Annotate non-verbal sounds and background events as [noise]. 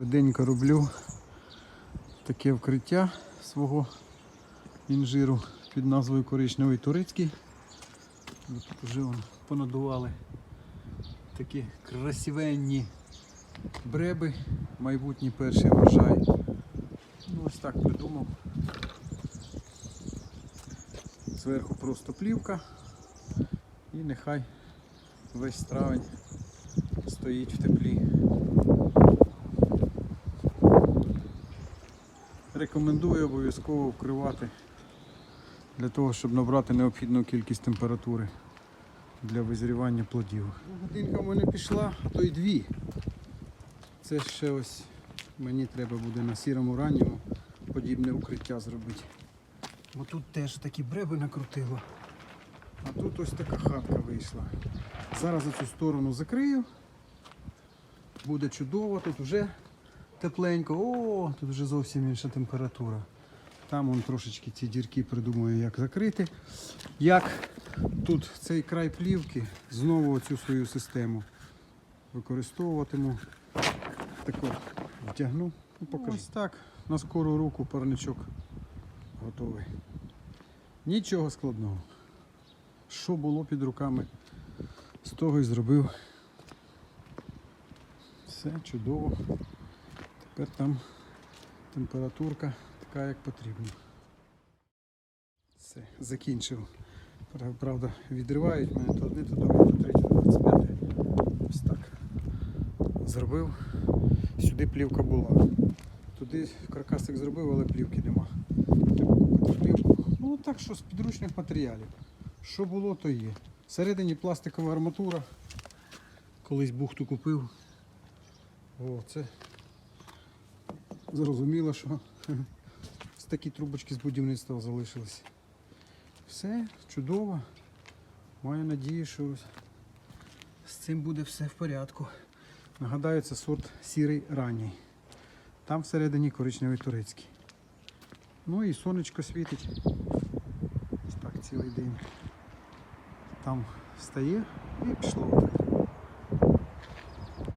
Швиденько роблю таке вкриття свого інжиру під назвою коричневий турецький. Тут вже понадували такі красивенні бреби, майбутній перший врожай. Ну, ось так придумав. Зверху просто плівка і нехай весь травень стоїть в теплі. Рекомендую обов'язково вкривати для того, щоб набрати необхідну кількість температури для визрівання плодів. Годинка в мене пішла, а то й дві. Це ще ось мені треба буде на сірому ранньому подібне укриття зробити. Бо тут теж такі бреби накрутило. А тут ось така хатка вийшла. Зараз цю сторону закрию. Буде чудово, тут вже тепленько. О, тут вже зовсім інша температура. Там он трошечки ці дірки придумаю, як закрити. Як тут цей край плівки, знову цю свою систему використовуватиму. Тако втягну. Ну, покажу. Ось так, на скору руку парничок готовий. Нічого складного. Що було під руками, з того і зробив. Все чудово. Тепер там температурка така, як потрібно. Все, закінчив. Правда, відривають мене то одне, то друге, то третє, то 25. Ось так. Зробив. Сюди плівка була. Туди каркасик зробив, але плівки нема. Треба плівку. Ну так що з підручних матеріалів. Що було, то є. Всередині пластикова арматура. Колись бухту купив. О, це зрозуміло, що [laughs] такі трубочки з будівництва залишились. Все чудово. Маю надію, що з цим буде все в порядку. Нагадаю, це сорт сірий ранній. Там всередині коричневий турецький. Ну і сонечко світить. Так цілий день. Там стає і пішло.